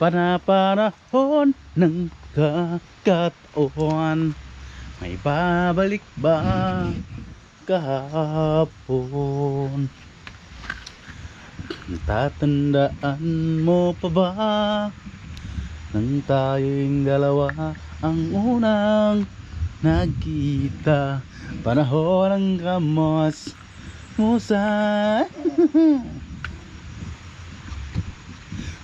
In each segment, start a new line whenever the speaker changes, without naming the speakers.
Panapanahon ng kakataon May babalik ba kahapon? Tatandaan mo pa ba Nang tayong dalawa ang unang nagkita? Panahon ng kamos Musa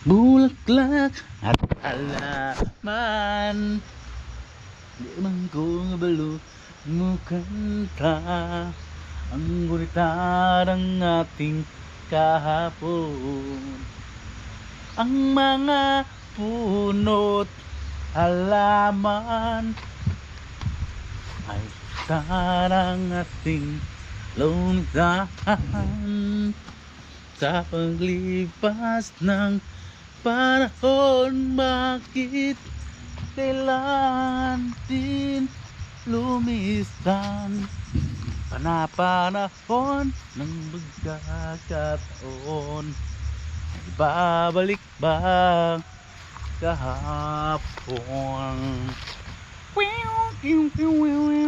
Bulaklak at alaman. Di man ko balo mo Ang gurita ng ating kahapon. Ang mga punot halaman. Ay tarang ating lumitan Sa paglipas ng panahon Bakit kailan din lumisan? Panapanahon ng magkakataon. Babalik ba kahapon? Pew, pew, pew, pew, pew.